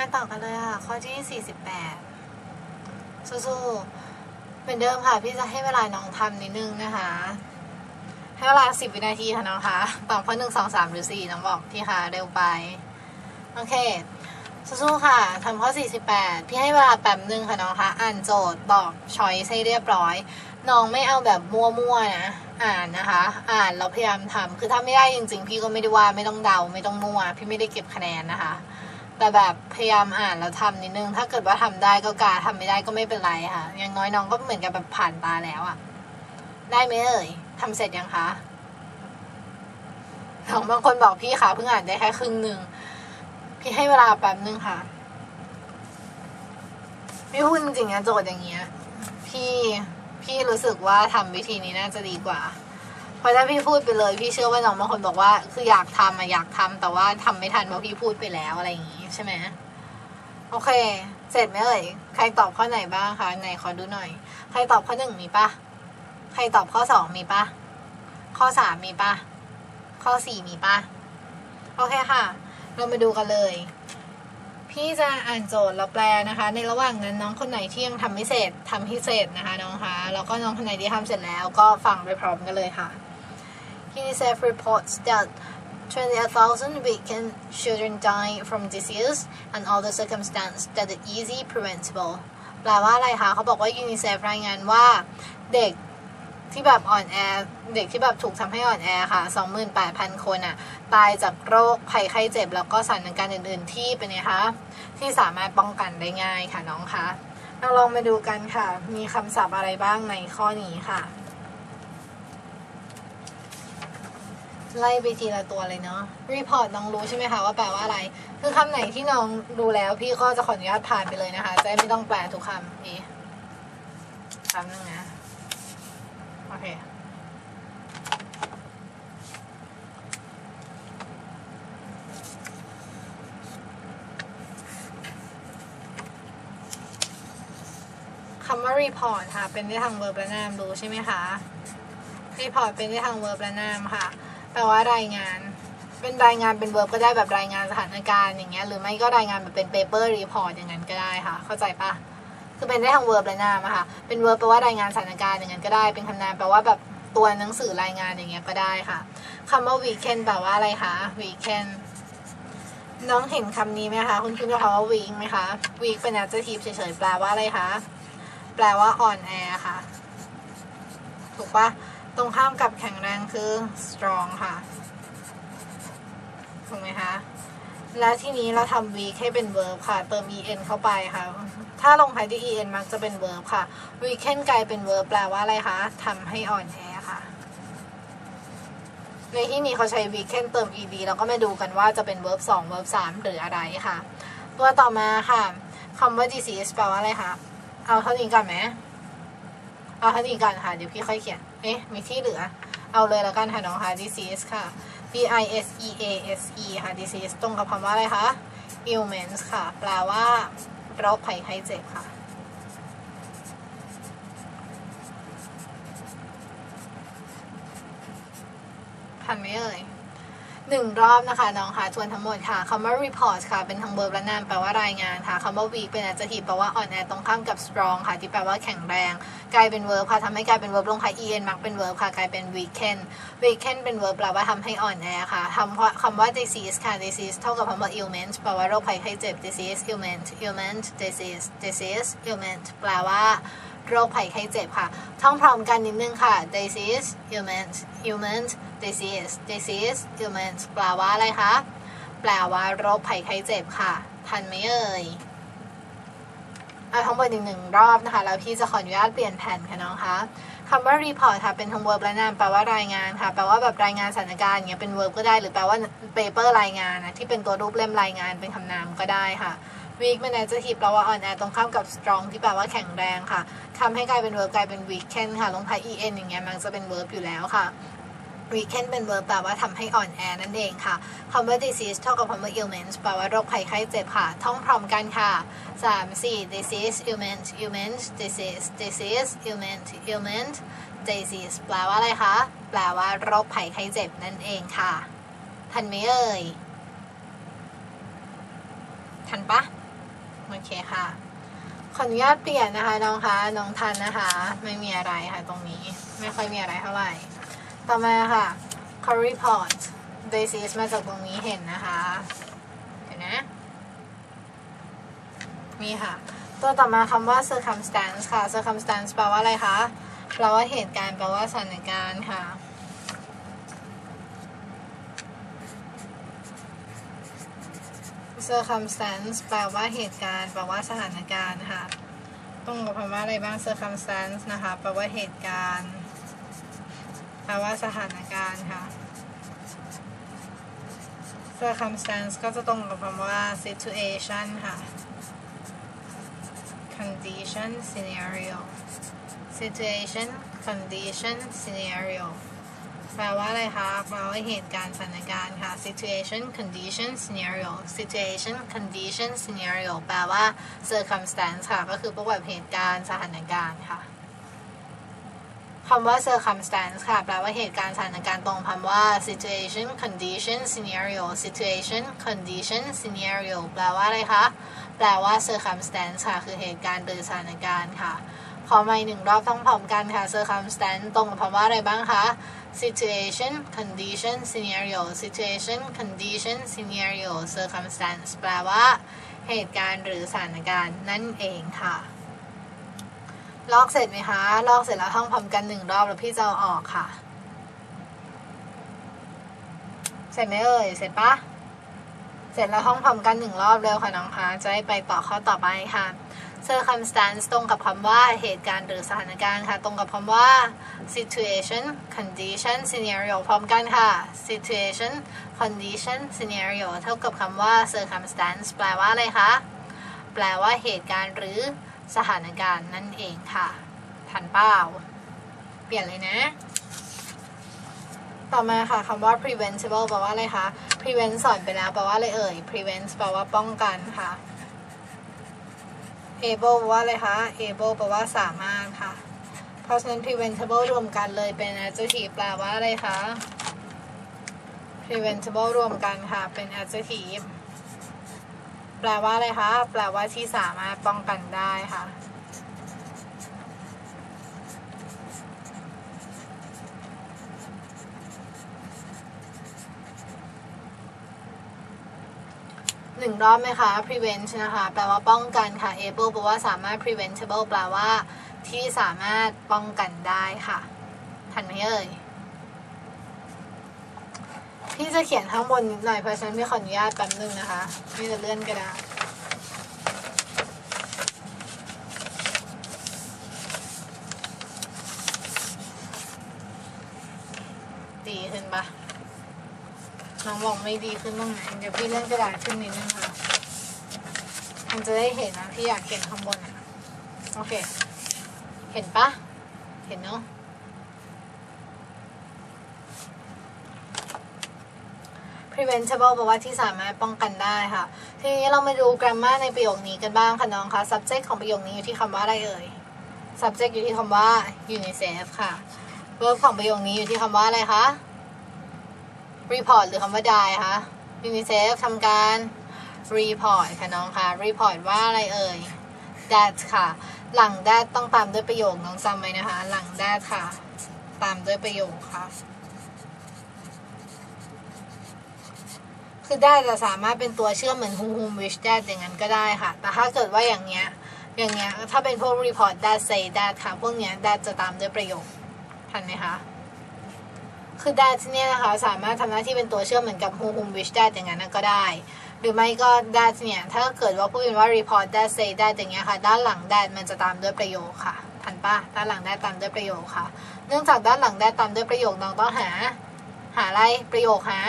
มาต่อกันเลยค่ะ ข้อที่ 48สู้ๆเป็นเดิมค่ะ พี่จะให้เวลาน้องทำนิดนึงนะคะ ให้เวลา 10 วินาทีค่ะน้องคะตอบข้อหนึ่งสองสามหรือ4น้องบอกพี่คะเร็วไป โอเคสู้ๆค่ะทำข้อ 48 พี่ให้เวลาแป๊บนึงค่ะน้องคะ อ่านโจทย์ตอบช้อยให้เรียบร้อย น้องไม่เอาแบบมั่วๆนะ อ่านนะคะ อ่านแล้วพยายามทำคือถ้าไม่ได้จริงๆ พี่ก็ไม่ได้ว่าไม่ต้องเดาไม่ต้องมั่ว พี่ไม่ได้เก็บคะแนนนะคะ แต่แบบพยายามอ่านแล้วทำนิดนึง ถ้าเกิดว่าทำได้ก็กาทำไม่ได้ก็ไม่เป็นไรค่ะ อย่างน้อยน้องก็เหมือนกับแบบผ่านตาแล้วอะได้ไหมเอ่ยทำเสร็จยังคะน้องบางคนบอกพี่ค่ะเพิ่งอ่านได้แค่ครึ่งหนึ่งพี่ให้เวลาแป๊บนึงค่ะพี่พูดจริงๆนะโจทย์อย่างเงี้ย พี่พี่รู้สึกว่าทำวิธีนี้น่าจะดีกว่า เพราะถ้าพี่พูดไปเลย พี่เชื่อว่าน้องบางคนบอกว่า คืออยากทำอะอยากทำแต่ว่าทำไม่ทันเพราะพี่พูดไปแล้วอะไรอย่างงี้ ใช่ไหมโอเค เสร็จไหมเอ่ยใครตอบข้อไหนบ้างคะไหนขอดูหน่อย ใครตอบข้อหนึ่งมีปะใครตอบข้อสองมีปะข้อสามมีปะข้อสี่มีปะโอเคค่ะ เรามาดูกันเลย พี่จะอ่านโจทย์แล้วแปลนะคะ ในระหว่างนั้นน้องคนไหนที่ยังทำไม่เสร็จทำให้เสร็จนะคะน้องคะแล้วก็น้องคนไหนที่ทำเสร็จแล้วก็ฟังไปพร้อมกันเลยค่ะ UNICEF reports that 28,000 weakened children die from disease and other circumstances that are easy preventable แปลว่าอะไรคะ เขาบอกว่า UNICEF รายงานว่าเด็กที่แบบอ่อนแอ เด็กที่แบบถูกทำให้อ่อนแอค่ะ 28,000 คนอะ ตายจากโรคภัยไข้เจ็บ แล้วก็สถานการณ์อื่นๆที่เป็นไงคะ ที่สามารถป้องกันได้ง่ายค่ะน้องคะเราลองมาดูกันค่ะ มีคำศัพท์อะไรบ้างในข้อนี้ค่ะ ไล่ไปทีละตัวเลยเนาะ report น้องรู้ใช่ไหมคะว่าแปลว่าอะไร คือคำไหนที่น้องดูแล้วพี่ก็จะขออนุญาตผ่านไปเลยนะคะ จะไม่ต้องแปลทุกคำเอ๊ะคำนึงนะ โอเคคำว่า report ค่ะ เป็นได้ทาง verb และ noun รู้ใช่ไหมคะ report เป็นได้ทาง verb และ noun ค่ะ แปลว่ารายงาน เป็นรายงานเป็น verb ก็ได้แบบรายงานสถานการณ์อย่างเงี้ยหรือไม่ก็รายงานแบบเป็น paper report อย่างนั้นก็ได้ค่ะ เข้าใจปะคือเป็นได้ทาง verb และ noun อะค่ะ เป็น verb แปลว่ารายงานสถานการณ์อย่างนั้นก็ได้ เป็นคำนามแปลว่าแบบตัวหนังสือรายงานอย่างเงี้ยก็ได้ค่ะคำว่า weekend แปลว่าอะไรคะ weekend น้องเห็นคำนี้ไหมคะ คุณคุณจะคำว่า week ไหมคะ week เป็น adjective เฉยๆแปลว่าอะไรคะ แปลว่าอ่อนแอค่ะ ถูกปะ ตรงข้ามกับแข็งแรงคือ strong ค่ะ ถูกไหมคะ และทีนี้เราทำ weak ให้เป็น verb ค่ะ เติม en เข้าไปค่ะ ถ้าลงท้ายด้วย en มักจะเป็น verb ค่ะ weaken กลายเป็น verb แปลว่าอะไรคะทำให้อ่อนแอค่ะ ในที่นี้เขาใช้ weaken เติม ed แล้วก็มาดูกันว่าจะเป็น verb 2 verb 3 หรืออะไรค่ะ ตัวต่อมาค่ะคำว่า disease แปลว่าอะไรคะ เอาเท่านี้ก่อนไหม เอาเท่านี้ก่อนค่ะ เดี๋ยวพี่ค่อยเขียน เอ๊ะมีที่เหลือ เอาเลยแล้วกันค่ะน้องค่ะ disease ค่ะ d i s e a s e ค่ะ disease ตรงกับคำว่าอะไรคะ ailments ค่ะ แปลว่าโรคภัยไข้เจ็บค่ะทันไหมเอ่ย หนึ่งรอบนะคะน้องค่ะทวนทั้งหมดค่ะคำว่า report ค่ะ เป็นทั้ง verb และ noun แปลว่ารายงานค่ะคำว่า weak เป็น adjective แปลว่าอ่อนแอตรงข้ามกับ strong ค่ะ ที่แปลว่าแข็งแรง กลายเป็น verb ค่ะทำให้กลายเป็น verb ลงท้าย en มักเป็น verb ค่ะกลายเป็น weaken weaken เป็น verb แปลว่าทำให้อ่อนแอค่ะทำคำว่า disease ค่ะ disease เท่ากับคำว่า ailment แปลว่าโรคภัยไข้เจ็บ disease ailment ailment disease disease ailment แปลว่า โรคภัยไข้เจ็บค่ะ ท่องพร้อมกันนิดนึงค่ะ disease ailment ailment disease disease ailment แปลว่าอะไรคะ แปลว่าโรคภัยไข้เจ็บค่ะ ทันไหมเอ่ยเอาทั้งหมดอีกหนึ่งรอบนะคะ แล้วพี่จะขออนุญาตเปลี่ยนแผ่นค่ะน้องคะคำว่า report ค่ะ เป็นทั้ง verb และ noun แปลว่ารายงานค่ะ แปลว่าแบบรายงานสถานการณ์เงี้ยเป็น verb ก็ได้ หรือแปลว่า paper รายงานนะที่เป็นตัวรูปเล่มรายงานเป็นคำนามก็ได้ค่ะ weak เป็น adjective แปลว่าอ่อนแอตรงข้ามกับ strong ที่แปลว่าแข็งแรงค่ะทำให้กลายเป็น verb กลายเป็น weaken ค่ะ ลงท้าย en อย่างเงี้ยมันจะเป็น verb อยู่แล้วค่ะ weaken เป็น verb แปลว่าทำให้อ่อนแอนั่นเองค่ะคำว่า disease เท่ากับคำว่า ailment แปลว่าโรคภัยไข้เจ็บค่ะ ท่องพร้อมกันค่ะ 3 4 disease ailment ailment disease disease ailment ailment disease แปลว่าอะไรคะ แปลว่าโรคภัยไข้เจ็บนั่นเองค่ะ ทันไหมเอ่ย ทันปะ โอเคค่ะ ขออนุญาตเปลี่ยนนะคะน้องคะน้องทันนะคะ ไม่มีอะไรค่ะตรงนี้ ไม่ค่อยมีอะไรเท่าไหร่ ต่อมาค่ะ curry pot basis มาจากตรงนี้เห็นนะคะ เห็นนะมีค่ะ ตัวต่อมาคำว่า circumstance ค่ะ circumstance แปลว่าอะไรคะแปลว่าเหตุการณ์แปลว่าสถานการณ์ค่ะ circumstance แปลว่าเหตุการณ์ แปลว่าสถานการณ์ค่ะต้องกับคำว่าอะไรบ้าง circumstance นะคะแปลว่าเหตุการณ์ แปลว่าสถานการณ์ค่ะ circumstance ก็จะตรงกับคำว่า situation ค่ะ condition scenario situation condition scenario แปลว่าอะไรคะแปลว่าเหตุการณ์สถานการณ์ค่ะ situation condition scenario situation condition scenario แปลว่า circumstance ค่ะ ก็คือพวกแบบเหตุการณ์สถานการณ์ค่ะคำว่า circumstance ค่ะ แปลว่าเหตุการณ์สถานการณ์ตรงคำว่า situation condition scenario situation condition scenario แปลว่าอะไรคะ แปลว่า circumstance ค่ะ คือเหตุการณ์หรือสถานการณ์ค่ะ ขอมาอีกหนึ่งรอบต้องพร้อมกันค่ะ circumstance ตรงกับคำว่าอะไรบ้างคะ situation condition scenario situation condition scenario circumstance แปลว่า เหตุการณ์หรือสถานการณ์นั่นเองค่ะ ลอกเสร็จไหมคะ ลอกเสร็จแล้วท่องพร้อมกันหนึ่งรอบแล้วพี่จะอออกค่ะ เสร็จไหมเอ่ย เสร็จปะเสร็จแล้วท่องพร้อมกันหนึ่งรอบเร็วค่ะน้องคะจะได้ไปต่อข้อต่อไปค่ะ circumstance ตรงกับคำว่าเหตุการณ์หรือสถานการณ์ค่ะ ตรงกับคำว่า situation condition scenario พร้อมกันค่ะ situation condition scenario เท่ากับคำว่า circumstance แปลว่าอะไรคะ แปลว่าเหตุการณ์หรือสถานการณ์นั่นเองค่ะ ทันเป้าเปลี่ยนเลยนะ ต่อมาค่ะคำว่า preventable แปลว่าอะไรคะ prevent สอนไปแล้วแปลว่าอะไรเอ่ย prevent แปลว่าป้องกันค่ะ able แปลว่าอะไรคะ able แปลว่าสามารถค่ะ เพราะฉะนั้น preventable รวมกันเลยเป็น adjective แปลว่าอะไรคะ preventable รวมกันค่ะ เป็น adjective แปลว่าอะไรคะ แปลว่าที่สามารถป้องกันได้ค่ะ หนึ่งรอบไหมคะ prevent นะคะ แปลว่าป้องกันค่ะ able แปลว่าสามารถ preventable แปลว่าที่สามารถป้องกันได้ค่ะ ทันไหมเอ่ย พี่จะเขียนข้างบนนิดหน่อยเพราะฉะนั้นพี่ขออนุญาตแป๊บนึงนะคะ พี่จะเลื่อนกระดาษ ดีขึ้นปะ น้องบอกไม่ดีขึ้นตรงไหนเดี๋ยวพี่เลื่อนกระดาษขึ้นนิดนึงค่ะมันจะได้เห็นนะพี่อยากเขียนข้างบนอะโอเค เห็นปะเห็นเนาะ preventable แปลว่าที่สามารถป้องกันได้ค่ะ ทีนี้เรามาดู grammar ในประโยคนี้กันบ้างค่ะน้องคะ subject ของประโยคนี้อยู่ที่คำว่าอะไรเอ่ย subject อยู่ที่คำว่า UNICEF ค่ะ verb ของประโยคนี้อยู่ที่คำว่าอะไรคะ report หรือคำว่า die คะ UNICEF ทำการ report ค่ะน้องคะ report ว่าอะไรเอ่ย that ค่ะ หลัง that ต้องตามด้วยประโยคน้องจำไว้นะคะ หลัง that ค่ะ ตามด้วยประโยคค่ะ คือ that จะสามารถเป็นตัวเชื่อมเหมือน whom whom which that อย่างนั้นก็ได้ค่ะ แต่ถ้าเกิดว่าอย่างเงี้ย อย่างเงี้ย ถ้าเป็นพวก report that say that ค่ะ พวกเนี้ย that จะตามด้วยประโยคทันไหมคะ คือ that เนี่ยนะคะสามารถทำหน้าที่เป็นตัวเชื่อมเหมือนกับ who whom which that อย่างนั้นก็ได้ หรือไม่ก็ that เนี่ยถ้าเกิดว่าพูดเป็นว่า report that say that อย่างเงี้ยค่ะ ด้านหลัง that มันจะตามด้วยประโยคค่ะทันปะด้านหลัง that ตามด้วยประโยคค่ะ เนื่องจากด้านหลัง that ตามด้วยประโยคน้องต้องหา หาอะไรประโยคหา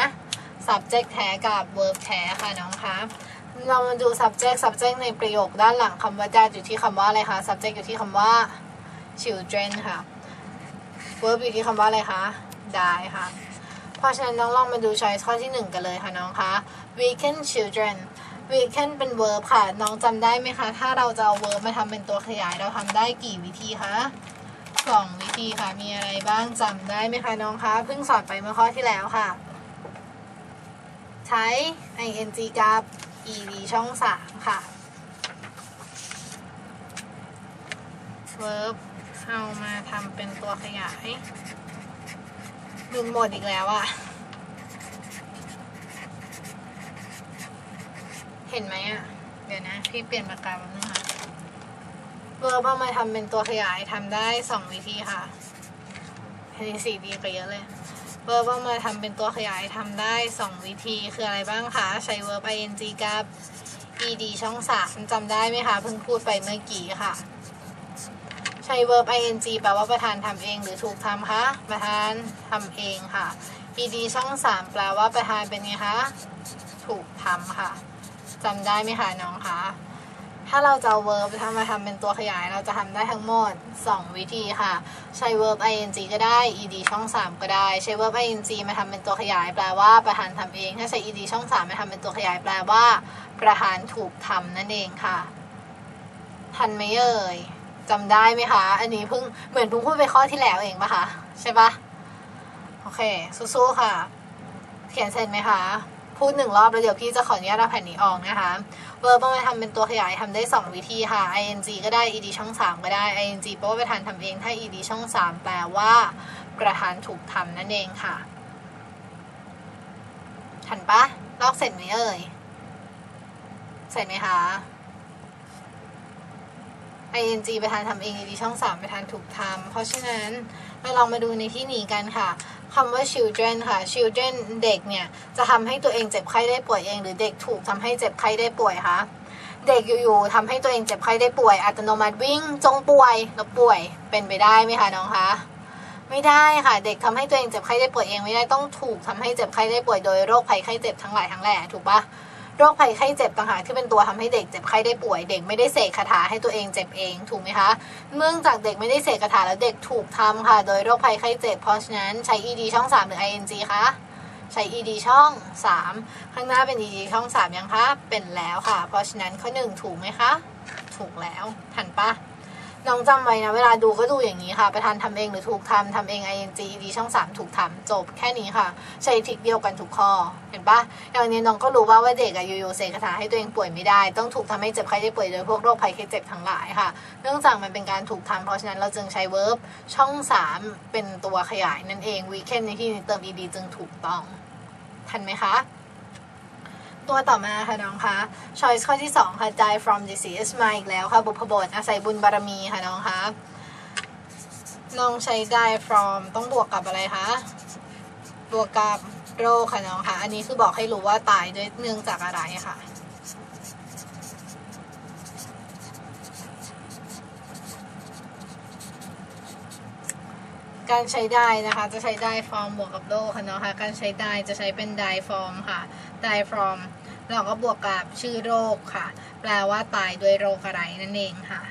subject แท้กับ verb แท้ค่ะน้องคะเรามาดู subject subject ในประโยคด้านหลังคำว่า that อยู่ที่คำว่าอะไรคะ subject อยู่ที่คำว่า children ค่ะ verb อยู่ที่คำว่าอะไรคะ die ค่ะ เพราะฉะนั้นน้องลองมาดู choice ข้อที่ 1 กันเลยค่ะน้องคะ weekend children weekend เป็น verb ค่ะ น้องจำได้ไหมคะ ถ้าเราจะเอา verb มาทำเป็นตัวขยายเราทำได้กี่วิธีคะสองวิธีค่ะ มีอะไรบ้างจำได้ไหมคะน้องคะ เพิ่งสอนไปเมื่อข้อที่แล้วค่ะ ใช้ ing กับ ed ช่อง3ค่ะ verb เอามาทำเป็นตัวขยาย ลืมหมดอีกแล้วอะเห็นไหมอะเดี๋ยวนะ พี่เปลี่ยนปากกาแป๊บนึงค่ะ verb เอามาทำเป็นตัวขยายทำได้สองวิธีค่ะอันนี้สีดีกว่าเยอะเลย verb เอามาทำเป็นตัวขยายทำได้สองวิธีคืออะไรบ้างคะ ใช้ verb ing กับ ed ช่องสามจำได้ไหมคะ เพิ่งพูดไปเมื่อกี้ค่ะ ช้ verb ing แปลว่าประธานทำเองหรือถูกทำคะ ประธานทำเองค่ะ ed ช่องสามแปลว่าประธานเป็นไงคะ ถูกทำค่ะจำได้ไหมคะน้องคะถ้าเราจะเอา verb ทำมาทำเป็นตัวขยายเราจะทำได้ทั้งหมด 2 วิธีค่ะ ใช้ verb ing ก็ได้ ed ช่อง 3 ก็ได้ ใช้ verb ing มาทำเป็นตัวขยาย แปลว่าประธานทำเอง ถ้าใช้ ed ช่อง 3 มาทำเป็นตัวขยายแปลว่า ประธานถูกทำนั่นเองค่ะ ทันไหมเอ่ย จำได้ไหมคะ อันนี้เพิ่งเหมือนเพิ่งพูดไปข้อที่แล้วเองปะคะใช่ปะโอเคสู้ๆค่ะ เขียนเสร็จไหมคะ พูดหนึ่งรอบแล้วเดี๋ยวพี่จะขออนุญาตเอาแผ่นนี้ออกนะคะ เวอร์บมาทำเป็นตัวขยายทำได้ 2 วิธีค่ะ ing ก็ได้ ed ช่อง 3 ก็ได้ ing แปลว่าประธานทำเองถ้า ed ช่อง 3 แปลว่าประธานถูกทำนั่นเองค่ะทันปะลอกเสร็จไหมเอ่ย เสร็จไหมคะ ing ประธานทำเอง ed ช่อง3ประธานถูกทำเพราะฉะนั้นเราลองมาดูในที่นี้กันค่ะคำว่า children ค่ะ children เด็กเนี่ย จะทำให้ตัวเองเจ็บไข้ได้ป่วยเอง หรือเด็กถูกทำให้เจ็บไข้ได้ป่วยคะเด็กอยู่ๆทำให้ตัวเองเจ็บไข้ได้ป่วย อัตโนมัติวิ่งจงป่วยแล้วป่วยเป็นไปได้ไหมคะน้องคะไม่ได้ค่ะ เด็กทำให้ตัวเองเจ็บไข้ได้ป่วยเองไม่ได้ต้องถูกทำให้เจ็บไข้ได้ป่วยโดยโรคภัยไข้เจ็บทั้งหลายทั้งแหล่ถูกปะ โรคภัยไข้เจ็บต่างหากที่เป็นตัวทำให้เด็กเจ็บไข้ได้ป่วยเด็กไม่ได้เสกคาถาให้ตัวเองเจ็บเองถูกไหมคะเนื่องจากเด็กไม่ได้เสกคาถาแล้วเด็กถูกทำค่ะ โดยโรคภัยไข้เจ็บเพราะฉะนั้นใช้ ed ช่อง 3 หรือ ing คะใช้ ed ช่อง 3 ข้างหน้าเป็น ed ช่อง 3 ยังคะ เป็นแล้วค่ะ เพราะฉะนั้นข้อ 1 ถูกไหมคะ ถูกแล้ว ทันปะ น้องจำไว้นะ เวลาดูก็ดูอย่างนี้ค่ะ ประธานทำเองหรือถูกทำทำเอง ing ed ช่อง 3 ถูกทำจบแค่นี้ค่ะ ใช้ทริกเดียวกันทุกข้อ เห็นปะอย่างนี้น้องก็รู้ว่าว่าเด็กอะยู่ๆเสกคาถาให้ตัวเองป่วยไม่ได้ ต้องถูกทำให้เจ็บไข้ได้ป่วยโดยพวกโรคภัยไข้เจ็บทั้งหลายค่ะ เนื่องจากมันเป็นการถูกทำเพราะฉะนั้นเราจึงใช้ verb ช่อง 3 เป็นตัวขยายนั่นเอง weekend ในที่นี้เติม ed จึงถูกต้อง ทันไหมคะ ตัวต่อมาค่ะน้องคะ choice ข้อที่ 2 ค่ะ die from disease มาอีกแล้วค่ะ บุพบทอาศัยบุญบารมีค่ะน้องคะน้องใช้ die from ต้องบวกกับอะไรคะ บวกกับโรคค่ะน้องคะอันนี้คือบอกให้รู้ว่าตายด้วยเนื่องจากอะไรค่ะการใช้ได้นะคะจะใช้ได้ from บวกกับโรคค่ะเนาะค่ะการใช้ได้จะใช้เป็น die from ค่ะ die from เราก็บวกกับชื่อโรคค่ะ แปลว่าตายด้วยโรคอะไรนั่นเองค่ะ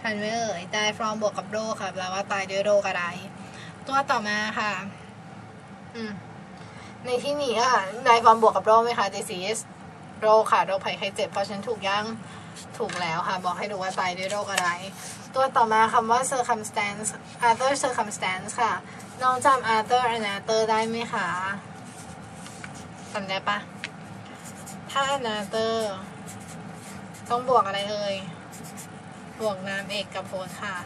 ทันไหมเอ่ย die from บวกกับโรคค่ะ แปลว่าตายด้วยโรคอะไร ตัวต่อมาค่ะ อืมในที่นี้ค่ะ die from บวกกับโรคไหมคะ disease โรคค่ะ โรคภัยไข้เจ็บ เพราะฉันถูกยังถูกแล้วค่ะ บอกให้ดูว่าตายด้วยโรคอะไร ตัวต่อมาคำว่า circumstance other circumstance ค่ะ น้องจำ other another ได้ไหมคะ จำได้ปะถ้า another ต้องบวกอะไรเอ่ย บวกนามเอกกับโพสค่ะ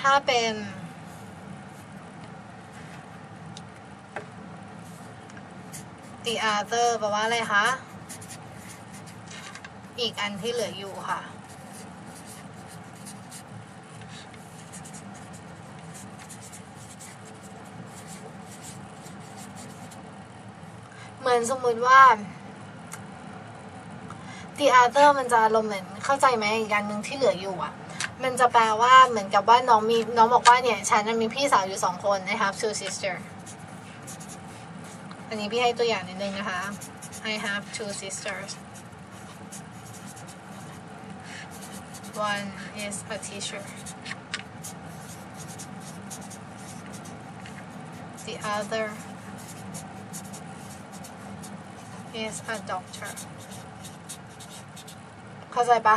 ถ้าเป็น the other แปลว่าอะไรคะ อีกอันที่เหลืออยู่ค่ะ เหมือนสมมุติว่า the other มันจะอารมณ์เหมือนเข้าใจไหมอีกอันหนึ่งที่เหลืออยู่อะ มันจะแปลว่าเหมือนกับว่าน้องมีน้องบอกว่าเนี่ย ฉันน่ะมีพี่สาวอยู่สองคนนะครับ two sister อันนี้พี่ให้ตัวอย่างนิดนึงนะคะ I have two sisters one is a teacher the other is a doctor เข้าใจปะ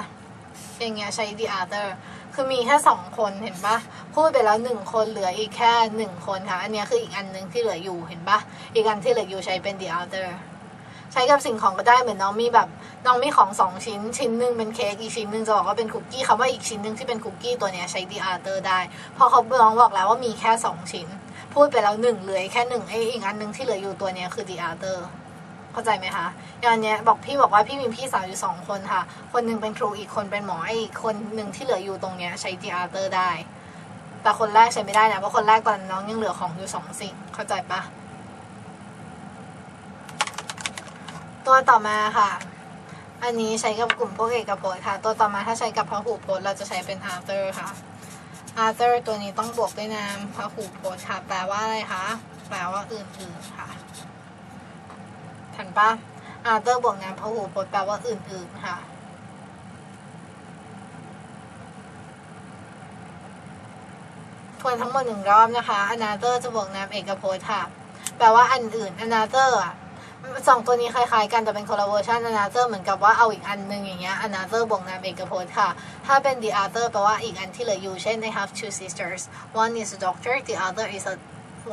อย่างเงี้ยใช้ the other คือมีแค่สองคนเห็นปะพูดไปแล้วหนึ่งคนเหลืออีกแค่หนึ่งคนค่ะ อันเนี้ยคืออีกอันหนึ่งที่เหลืออยู่เห็นปะอีกอันที่เหลืออยู่ใช้เป็น the other ใช้กับสิ่งของก็ได้เหมือนน้องมีแบบน้องมีของสองชิ้น ชิ้นหนึ่งเป็นเค้กอีกชิ้นหนึ่งจะบอกว่าเป็นคุกกี้คำว่าอีกชิ้นหนึ่งที่เป็นคุกกี้ตัวเนี้ยใช้ดีอาร์เตอร์ได้เพราะเขาน้องบอกแล้วว่ามีแค่สองชิ้น พูดไปแล้วหนึ่งเหลือแค่หนึ่งไออีกอันหนึ่งที่เหลืออยู่ตัวเนี้ยคือดีอาร์ เข้าใจไหมคะอย่างเนี้ยบอกพี่บอกว่าพี่มีพี่สาวอยู่สองคนค่ะ คนหนึ่งเป็นครูอีกคนเป็นหมอไอ้อีกคนหนึ่งที่เหลืออยู่ตรงเนี้ยใช้ดีอาร์เตอร์ได้ แต่คนแรกใช้ไม่ได้นะเพราะคนแรกตอนน้องยังเหลือของอยู่สองสิ่งเข้าใจปะตัวต่อมาค่ะ อันนี้ใช้กับกลุ่มพวกเอกพจน์ค่ะ ตัวต่อมาถ้าใช้กับพหูพจน์เราจะใช้เป็น after ค่ะ after ตัวนี้ต้องบวกด้วยนามพหูพจน์ค่ะ แปลว่าอะไรคะ แปลว่าอื่นๆค่ะ ทันปะ after บวกนามพหูพจน์แปลว่าอื่นๆค่ะ ทวนทั้งหมดหนึ่งรอบนะคะ another จะบวกนามเอกพจน์ค่ะ แปลว่าอันอื่น another อะสองตัวนี้คล้ายๆกันแต่เป็นคนละเวอร์ชัน another เหมือนกับว่าเอาอีกอันหนึงอย่างเงี้ย another บวกนามเอกพจน์ค่ะ ถ้าเป็น the other แปลว่าอีกอันที่เหลืออยู่เช่น I have two sisters one is a doctor the other is a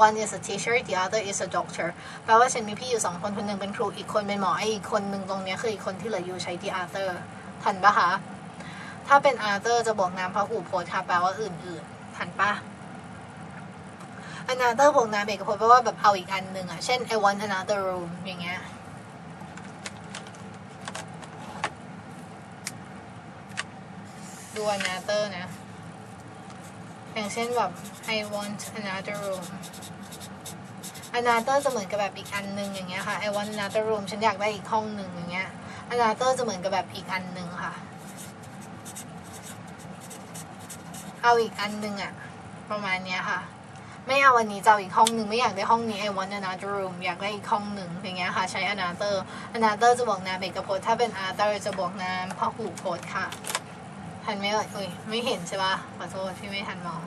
one is a teacher the other is a doctor แปลว่าฉันมีพี่อยู่สองคนคนหนึ่งเป็นครูอีกคนเป็นหมอไออีกคนหนึ่งตรงเนี้ยคืออีกคนที่เหลืออยู่ใช้ the other ทันปะคะ ถ้าเป็น other จะบวกนามพหูพจน์ค่ะแปลว่าอื่นๆ ทันปะ another บวกนามเอกพจน์แปลว่าแบบเอาอีกอันหนึ่งอะเช่น I want another room อย่างเงี้ยดู another นะ อย่างเช่นแบบ I want another room another จะเหมือนกับแบบอีกอันหนึ่งอย่างเงี้ยค่ะ I want another room ฉันอยากได้อีกห้องหนึ่งอย่างเงี้ย another จะเหมือนกับแบบอีกอันหนึ่งค่ะ เอาอีกอันหนึ่งอะประมาณเนี้ยค่ะ ไม่เอาวันนี้จะเอาอีกห้องหนึ่งไม่อยากได้ห้องนี้ I want another room อยากได้อีกห้องหนึ่งอย่างเงี้ยค่ะ ใช้ another another จะบวกนามเอกพจน์ถ้าเป็น other จะบวกนามพหูพจน์ค่ะ ทันไหมเอ่ยเอ้ยไม่เห็นใช่ปะขอโทษพี่ไม่ทันมอง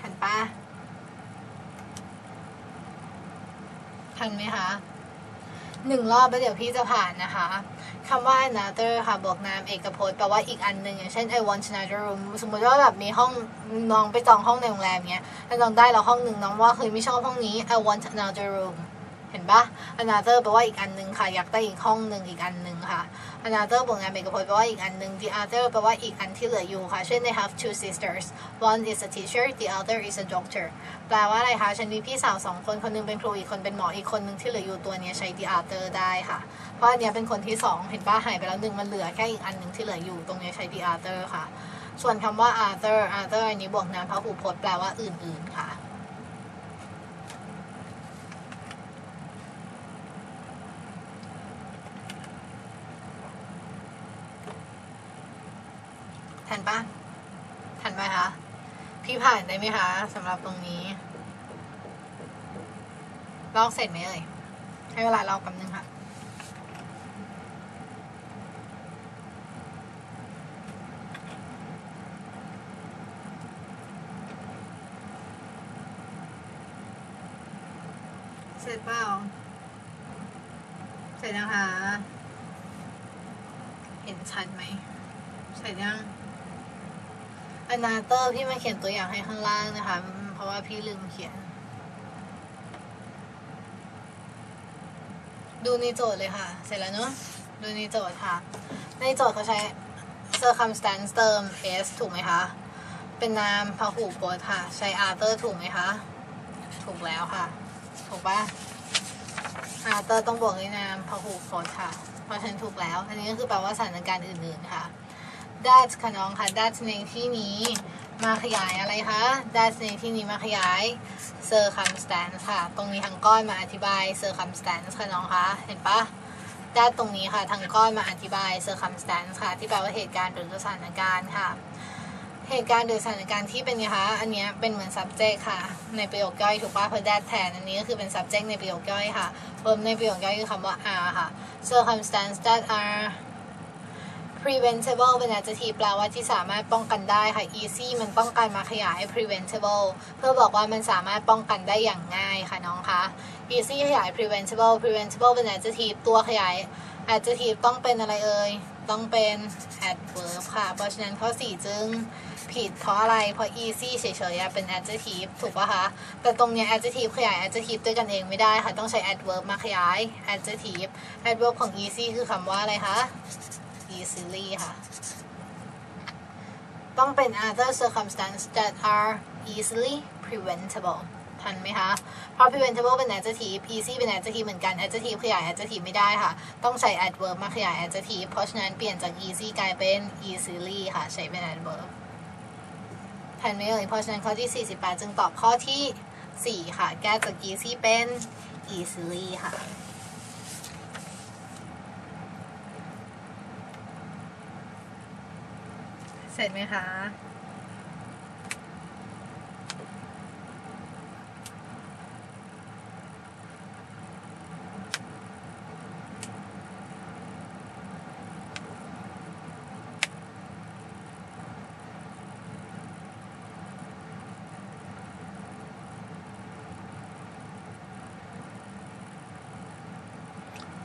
ทันปะทันไหมคะหนึ่งรอบแล้วเดี๋ยวพี่จะผ่านนะคะคำว่า another ค่ะบวกนามเอกพจน์แปลว่าอีกอันหนึ่งอย่างเช่น I want another room สมมติว่าแบบมีห้องน้องไปจองห้องในโรงแรมเงี้ยแล้วน้องได้แล้วห้องหนึ่งน้องว่าเคยไม่ชอบห้องนี้ I want another room เห็นปะ another แปลว่าอีกอันหนึ่งค่ะ อยากได้อีกห้องหนึ่งอีกอันหนึ่งค่ะ another บวกงานเอกพจน์แปลว่าอีกอันหนึ่ง the other แปลว่าอีกอันที่เหลืออยู่ค่ะ เช่น they have two sisters one is a teacher the other is a doctor แปลว่าอะไรคะ ฉันมีพี่สาวสองคน คนหนึงเป็นครูอีกคนเป็นหมออีกคนหนึงที่เหลืออยู่ตัวนี้ใช้ the other ได้ค่ะ เพราะอันนี้เป็นคนที่สองเห็นป้าหายไปแล้วหนึ่งมันเหลือแค่อีกอันหนึ่งที่เหลืออยู่ตรงนี้ใช้ the other ค่ะ ส่วนคำว่า other other อันนี้บวกนามพหูพจน์แปลว่าอื่นๆค่ะ ทั นปะทันไหมคะ พี่ผ่านได้ไหมคะสำหรับตรงนี้ลอกเสร็จไหมเอ่ยให้เวลาลอกแป๊บนึงค่ะเสร็จเปล่าเสร็จนะคะ เห็นชัดไหมเสร็จยัง อนาเตอร์พี่มาเขียนตัวอย่างให้ข้างล่างนะคะ เพราะว่าพี่ลืมเขียน ดูในโจทย์เลยค่ะ เสร็จแล้วเนอะดูในโจทย์ค่ะ ในโจทย์เขาใช้ circumstance เติม s ถูกไหมคะ เป็นนามพหูพจน์ค่ะ ใช้ other ถูกไหมคะ ถูกแล้วค่ะ ถูกปะ other ต้องบวกด้วยนามพหูพจน์ค่ะ เพราะฉะนันถูกแล้ว อันนี้ก็คือแปลว่าสถานการณ์อื่นๆค่ะ that ค่ะน้องค่ะ that ในที่นี้มาขยายอะไรคะ that ในที่นี้มาขยาย circumstance ค่ะ ตรงนี้ทางก้อนมาอธิบาย circumstance ค่ะน้องคะเห็นปะ that ตรงนี้ค่ะทางก้อนมาอธิบาย circumstance ค่ะ ที่แปลว่าเหตุการณ์หรือสถานการณ์ค่ะเหตุการณ์หรือสถานการณ์ที่เป็นไงคะ อันนี้เป็นเหมือน subject ค่ะ ในประโยคย่อยถูกปะเพราะ that แทน อันนี้ก็คือเป็น subject ในประโยคย่อยค่ะ verb ในประโยคย่อยคือคำว่า are ค่ะ circumstance that are preventable เป็น adjective แปลว่าที่สามารถป้องกันได้ค่ะ easy มันป้องกันมาขยาย preventable เพื่อบอกว่ามันสามารถป้องกันได้อย่างง่ายค่ะน้องคะ easy ขยาย preventable preventable เป็น adjective ตัวขยาย adjective ต้องเป็นอะไรเอ่ย ต้องเป็น adverb ค่ะ เพราะฉะนั้นข้อ 4 จึงผิดเพราะอะไร เพราะ easy เฉยๆเป็น adjective ถูกปะคะ แต่ตรงเนี้ย adjective ขยาย adjective ด้วยกันเองไม่ได้ค่ะ ต้องใช้ adverb มาขยาย adjective adverb ของ easy คือคำว่าอะไรคะ easily ค่ะ ต้องเป็น other circumstance that are easily preventable ทันไหมคะ เพราะ preventable เป็น adjective easy เป็น adjective เหมือนกัน adjective ขยาย adjective ไม่ได้ค่ะ ต้องใช้ adverb มาขยาย adjective เพราะฉะนั้นเปลี่ยนจาก easy กลายเป็น easily ค่ะ ใช้เป็น adverb ทันไหมเอ่ยเพราะฉะนั้นข้อที่ 48 จึงตอบข้อที่ 4 ค่ะ แก้จาก easy เป็น easily ค่ะ เสร็จไหมคะ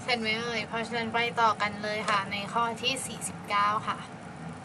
เสร็จไหมเอ่ยเพราะฉะนั้นไปต่อกันเลยค่ะ ในข้อที่ 49 ค่ะ